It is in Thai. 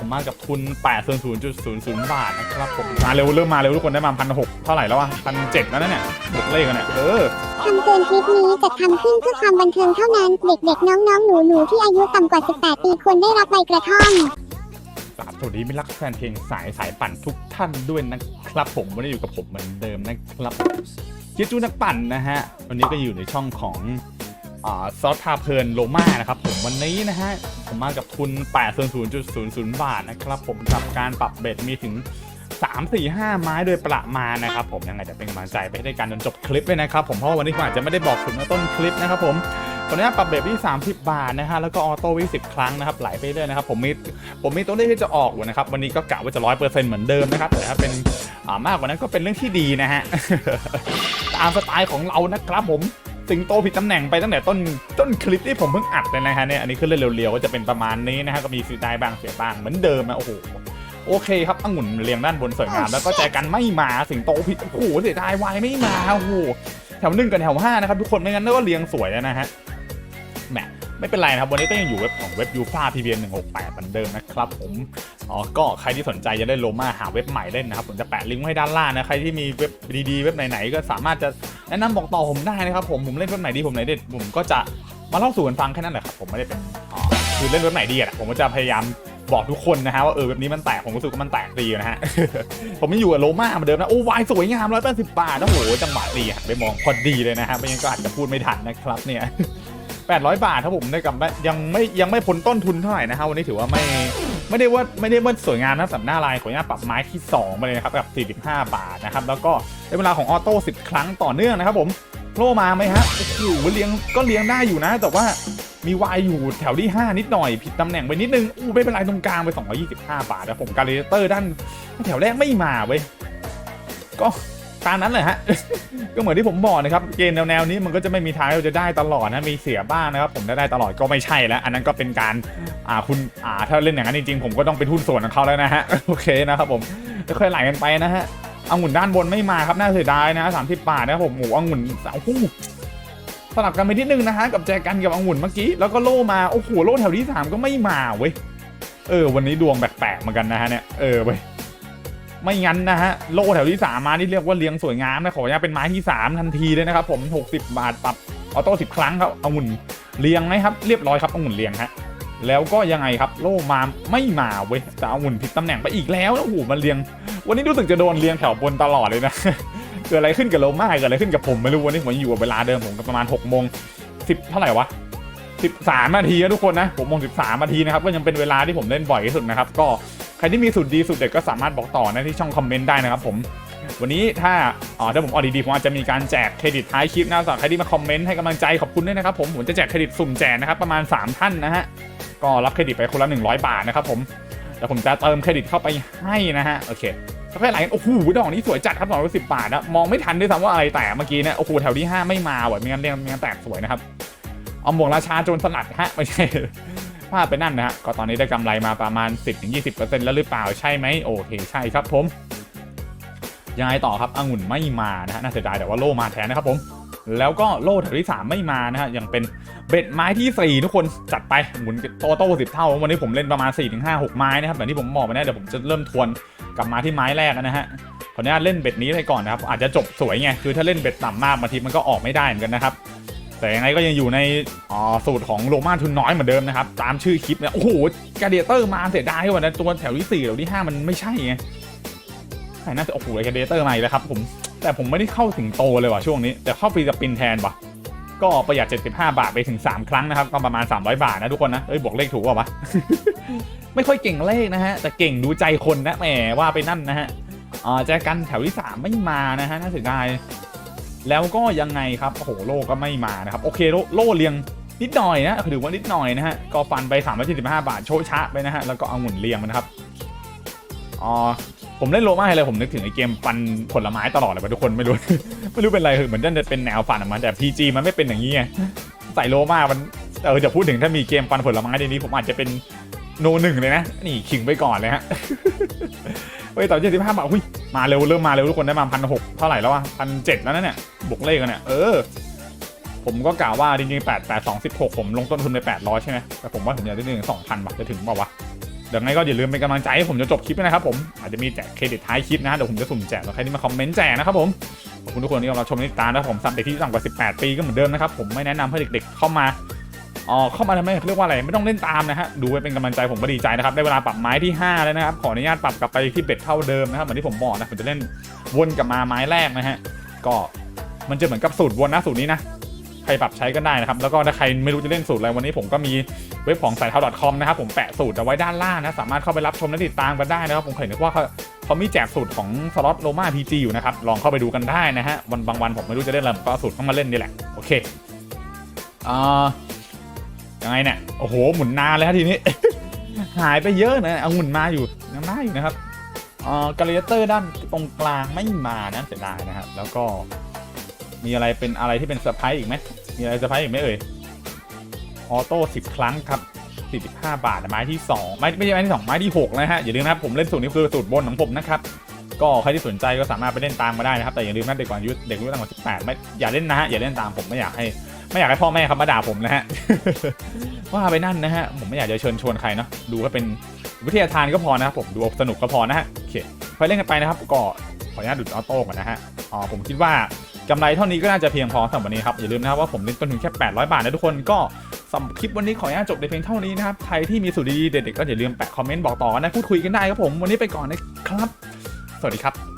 ผมมากับทุน 8 0 0 0 0 บาทนะครับผมมาเร็วเริ่มมาเร็วทุกคนได้มาพันหกเท่าไหร่แล้ววะพันเจ็ดแล้วนะเนี่ยบวกเลขกันเนี่ยเออคำเตือนคลิปนี้จัดทำขึ้นเพื่อความบันเทิงเท่านั้น เด็กๆ น้องๆ หนูๆ ที่อายุต่ำกว่า 18 ปีควรได้รับใบกระท่อมกราบสวัสดีมิตรรักแฟนเพลงสายสายปั่นทุกท่านด้วยนะครับผมวันนี้อยู่กับผมเหมือนเดิมนะครับเจจูนักปั่นนะฮะวันนี้ก็อยู่ในช่องของอ่า ซอสพาเพลินโลมานะครับผมวันนี้นะฮะ ผมมากับทุน 8 0 0 0 0 บาทนะครับ ผมกับการปรับเบ็ดมีถึง 3 4 5 ไม้โดยประมาณนะครับ ผมยังไงจะเป็นกำลังใจไปให้ได้กันจนจบคลิปเลยนะครับ ผมเพราะว่าวันนี้ผมอาจจะไม่ได้บอกถึงในต้นคลิปนะครับผมตอนนี้ปรับเบ็ดที่ 30 บาทนะฮะแล้วก็ออโต้วิ10 ครั้งนะครับไหลไปเรื่อยนะครับผมมีผมมีตัวเลขที่จะออกอยู่นะครับวันนี้ก็กะว่าจะร้อยเปอร์เซ็นต์เหมือนเดิมนะครับแต่ถ้าเป็นอ่ามากกว่านั้นก็เป็นเรื่องที่ดีนะฮะตามสไตล์ของเรานะครับผม สิงโตผิดตำแหน่งไปตั้งแต่ต้นต้นคลิปที่ผมเพิ่งอัดเลยนะฮะเนี่ยอันนี้ขึ้นเร็วๆก็จะเป็นประมาณนี้นะฮะก็มีสีได้บ้างเสียบ้างเหมือนเดิมนะโอ้โหโอเคครับองุ่นเรียงด้านบนสวยงามแล้วก็แจกันไม่มาสิงโตผิดโอ้โหเสียดายวายไม่มาโอ้โหแถวหนึ่งกับแถวห้านะครับทุกคนไม่งั้นก็เรียงสวยแล้วนะฮะแหม ไม่เป็นไรนะครับ วันนี้ก็ยังอยู่เว็บของเว็บยูฟาพีบีเอ็นหนึ่งหกแปดเหมือนเดิมนะครับผมอ๋อก็ใครที่สนใจจะได้โลมาหาเว็บใหม่เล่นนะครับ ผมจะแปะลิงก์ไว้ให้ด้านล่างนะ ใครที่มีเว็บดีๆ เว็บไหนๆ ก็สามารถจะแนะนำบอกต่อผมได้นะครับผมผมเล่นเว็บไหนดีผมไหนเด็ดผมก็จะมาเล่าสู่กันฟังแค่นั้นแหละครับผมไม่ได้เป็นอ๋อคือเล่นเว็บไหนดีอะผมก็จะพยายามบอกทุกคนนะฮะว่าเออเว็บนี้มันแตกผมรู้สึกว่ามันแตกดีนะฮะ ผมยังอยู่กับโลมาเหมือนเดิมนะ โอ้วายสวยงามร้อยแปดสิบบาทโอ้โหจังหวะดีหันไปมองพอดีเลยนะฮะไม่งั้นก็อาจจะพูดไม่ทันนะครับเนี่ย 800 บาทถ้าผมได้กำไรยังไม่ยังไม่พ้นต้นทุนเท่าไหร่นะฮะวันนี้ถือว่าไม่ไม่ได้ว่าไม่ได้ว่าสวยงามนะสำหรับหน้าลายขออนุญาตปรับไม้ที่2มาเลยนะครับกับ45 บาทนะครับแล้วก็ได้เวลาของออโต้10 ครั้งต่อเนื่องนะครับผมโผล่มาไหมฮะโอ้โหเลี้ยงก็เลี้ยงได้อยู่นะ แต่ว่ามีวายอยู่แถวที่ 5 นิดหน่อย ผิดตำแหน่งไปนิดนึงอู้ไม่เป็นไรตรงกลางไป 225 บาทนะผมการเลเตอร์ด้านแถวแรกไม่มาเว้ยก็ ตามนั้นเลยฮะ ก็เหมือนที่ผมบอกนะครับ เกมแนวๆนี้มันก็จะไม่มีทางที่เราจะได้ตลอดนะ มีเสียบ้างนะครับ ผมได้ได้ตลอดก็ไม่ใช่แล้ว อันนั้นก็เป็นการ อ่าคุณ อ่า ถ้าเล่นอย่างนั้นจริงๆ ผมก็ต้องเป็นหุ้นส่วนของเขาแล้วนะฮะ โอเคนะครับผมค่อยๆไหลกันไปนะฮะองุ่นด้านบนไม่มาครับ น่าเสียดายนะสามสิบบาทนะครับผมหมูองุ่นสาวคู่สลับกันไปนิดนึงนะฮะกับแจกันกับองุ่นเมื่อกี้ แล้วก็โล่มา โอ้โห โล่แถวที่สามก็ไม่มาเว้ย เออ วันนี้ดวงแปลกๆเหมือนกันนะฮะเนี่ย เออเว้ย ไม่งั้นนะฮะโล่แถวที่สามมานี่เรียกว่าเลี้ยงสวยงามนะขออนุญาตเป็นไม้ที่สามทันทีเลยนะครับผมหกสิบบาทปรับออโต้สิบครั้งครับองุ่นเลี้ยงไหมครับเรียบร้อยครับองุ่นเลี้ยงฮะแล้วก็ยังไงครับโล่มาไม่มาเว้ยแต่องุ่นผิดตำแหน่งไปอีกแล้วโอ้โหมันเลี้ยง วันนี้รู้สึกจะโดนเรียงแถวบนตลอดเลยนะเกิดอะไรขึ้นกับโลมาเกิดอะไรขึ้นกับผมไม่รู้วันนี้ผมอยู่กับเวลาเดิมผมก็ประมาณ6กโมงสิบเท่าไหร่วะสิบสามนาทีนะทุกคนนะหกโมงสิบสามนาทีนะครับก็ยังเป็นเวลาที่ผมเล่นบ่อยที่สุดนะครับ ก็ ใครที่มีสูตรดีสูตรเด็ดก็สามารถบอกต่อนะที่ช่องคอมเมนต์ได้นะครับผม วันนี้ถ้าอ๋อถ้าผมออกดีๆผมอาจจะมีการแจกเครดิตท้ายคลิปนะสำหรับใครที่มาคอมเมนต์ให้กำลังใจขอบคุณด้วยนะครับผมผมจะแจกเครดิตสุ่มแจกนะครับประมาณ 3 ท่านนะฮะก็รับเครดิตไปคนละ100 บาทนะครับผมแล้วผมจะเติมเครดิตเข้าไปให้นะฮะโอเคค่อยๆไหลกันโอ้โหดอกนี้สวยจัดครับสองร้อยสิบบาทนะมองไม่ทันด้วยซ้ำว่าอะไรแตกเมื่อกี้เนี่ยโอ้โหแถวที่ห้าไม่มาว่ะม่งั้นเรียงม่งั้นแตกสวยนะครับเอาหมวกราชาโจรสลัดฮะไม่ใช่ พลาดไปนั่นนะฮะก็ตอนนี้ได้กำไรมาประมาณ 10-20%แล้วหรือเปล่าใช่ไหมโอเคใช่ครับผมยังไงต่อครับองุ่นไม่มานะฮะน่าเสียดายแต่ว่าโล่มาแทนนะครับผม แล้วก็โล่แถวที่ 3 ไม่มานะฮะยังเป็นเบ็ดไม้ที่ 4 ทุกคนจัดไปหมุนโตโต้สิบเท่า วันนี้ผมเล่นประมาณ 4-5 6 ไม้นะครับแบบที่ผมบอกไปนะเดี๋ยวผมจะเริ่มทวนกลับมาที่ไม้แรกนะฮะขออนุญาตเล่นเบ็ดนี้ไปก่อนนะครับอาจจะจบสวยไงคือถ้าเล่นเบ็ดต่ำมากบางทีมันก็ออกไม่ได้เหมือนกันนะครับ แต่ยังไงก็ยังอยู่ในสูตรของโรมาทุนน้อยเหมือนเดิมนะครับ ตามชื่อคลิปเนี่ยโอ้โหกาเดเตอร์มาเสียดายว่ะนะตัวแถวที่4แถวที่5มันไม่ใช่ไงใช่น่าจะโอ้โหกาเดเตอร์มาอีกแล้วครับผมแต่ผมไม่ได้เข้าถึงโตเลยว่ะช่วงนี้ แต่เข้าฟรีสปินแทนว่ะก็ประหยัด 75 บาทไปถึง 3 ครั้งนะครับก็ประมาณ 300 บาทนะทุกคนนะเอ้ยบอกเลขถูกป่าวะไม่ค่อยเก่งเลขนะฮะแต่เก่งดูใจคนนะแหมว่าไปนั่นนะฮะอ่าแจกันแถวที่ 3 ไม่มานะฮะน่าเสียดาย แล้วก็ยังไงครับโอ้โหโลก็ไม่มานะครับโอเคโลโลเรียงนิดหน่อยนะถือว่านิดหน่อยนะฮะก็ฟันไป375บาทโชชะไปนะฮะแล้วก็เอาหมุนเรียงมันะครับอ๋อผมเล่นโลมาให้เลยผมนึกถึงไอเกมฟันผลไม้ตลอดเลยว่ะทุกคนไม่รู้ ไม่รู้เป็นไรคือเหมือนจะเป็นแนวฟันออกมาแต่ PG มันไม่เป็นอย่างนี้ไงใส่โลมามันเออจะพูดถึงถ้ามีเกมฟันผลไม้ในนี้ผมอาจจะเป็นโนหนึ่งเลยนะ นี่ขิงไปก่อนเลยฮะเฮ้ยต่อเจ็ดสิบห้าบาทหุ้ยมาเร็วเริ่มมาเร็วทุกคนได้มาพันหกเท่าไหร่แล้ววะพันเจ็ดแล้วนะเนี่ย บวกเลขกันเนี่ย เออ ผมก็กล่าวว่าจริงๆแปดแปดสองสิบหกผมลงต้นทุนไปแปดร้อยใช่ไหมแต่ผมว่าผมอยากได้หนึ่งสองพันบาทจะถึงเปล่าวะดี๋ยวไงก็อย่าลืมเป็นกำลังใจให้ผมจนจบคลิปนะครับผมอาจจะมีแจกเครดิตท้ายคลิปนะ เดี๋ยวผมจะสุ่มแจกแล้วใครที่มาคอมเมนต์แจกนะครับผมขอบคุณทุกคนที่เข้าชมติดตานะครับผมสำหรับเด็กที่ต่ำกว่า 18 ปีก็เหมือนเดิมนะครับผมไม่แนะนำให้เด็กๆเข้ามาอ๋อเข้ามาทำไมเรียกว่าอะไรไม่ต้องเล่นตามนะฮะดูไว้เป็นกำลังใจผมก็ดีใจนะครับได้เวลาปรับไม้ที่ห้าแล้วนะครับขออนุญาตปรับกลับไปที่เบ็ดเท่าเดิมนะครับเหมือนที่ผมบอกนะผมจะเล่นวนกลับมาไม้แรกนะฮะก็ มันจะเหมือนกับสูตรวนนะสูตรนี้นะใครปรับใช้ก็ได้นะครับ แล้วก็ถ้าใครไม่รู้จะเล่นสูตรอะไรวันนี้ผมก็มีเว็บของสายเท้า .com นะครับผมแปะสูตรเอาไว้ด้านล่างนะ สามารถเข้าไปรับชมและติดตามกันได้นะครับผมเคยนึกว่าเขาเขามีแจกสูตรของสล็อตโลมาพีจีอยู่นะครับ ลองเข้าไปดูกันได้นะฮะวันบางวันผมไม่รู้จะเล่นอะไรผมก็สูตรเข้ามาเล่นนี่แหละโอเคอ่ายังไงเนี่ยโอ้โหหมุนนานเลยครับทีนี้ หายไปเยอะนะเอาหมุนมาอยู่ยังได้อยู่นะครับอ่ากาเลเตอร์ด้านตรงกลางไม่มานะเสียดายนะครับแล้วก็ มีอะไรเป็นอะไรที่เป็นเซอร์ไพรส์อีกไหมมีอะไรเซอร์ไพรส์อีกไหมเอ่ยออโต้10ครั้งครับ45บห้าบาทไม้ที่2ไม้ไม่ใช่ไม้ที่2ไม้ที่6นะฮะอย่าลืมนะครับผมเล่นสูตรนี้คือสูตรบนของผมนะครับก็ใครที่สนใจก็สามารถไปเล่นตามมาได้นะครับแต่อย่าลืมนะเด็กกว่าอายุเด็กอายุต่ำกว่า18ไม่อย่าเล่นนะฮะอย่าเล่นตามผมไม่อยากให้ไม่อยากให้พ่อแม่ครับมาด่าผมนะฮะว่าไปนั่นนะฮะผมไม่อยากจะเชิญชวนใครเนาะดูก็เป็นวิทยาทานก็พอนะครับผมดูสนุกก็พอนะฮะโอเคไปเล่นกันไปนะครับก็ขออนุญาตดูดออโต้ก่อนนะฮะอ๋อผมคิดว่า กำไรเท่านี้ก็น่าจะเพียงพอสำหรับวันนี้ครับอย่าลืมนะครับว่าผมเล่นต้นทุนแค่ 800 บาทนะทุกคนก็สำหรับคลิปวันนี้ขออนุญาตจบในเพียงเท่านี้นะครับใครที่มีสูตรดีๆเด็ดๆก็อย่าลืมแปะคอมเมนต์บอกต่อนะพูดคุยกันได้ครับผมวันนี้ไปก่อนนะครับ สวัสดีครับ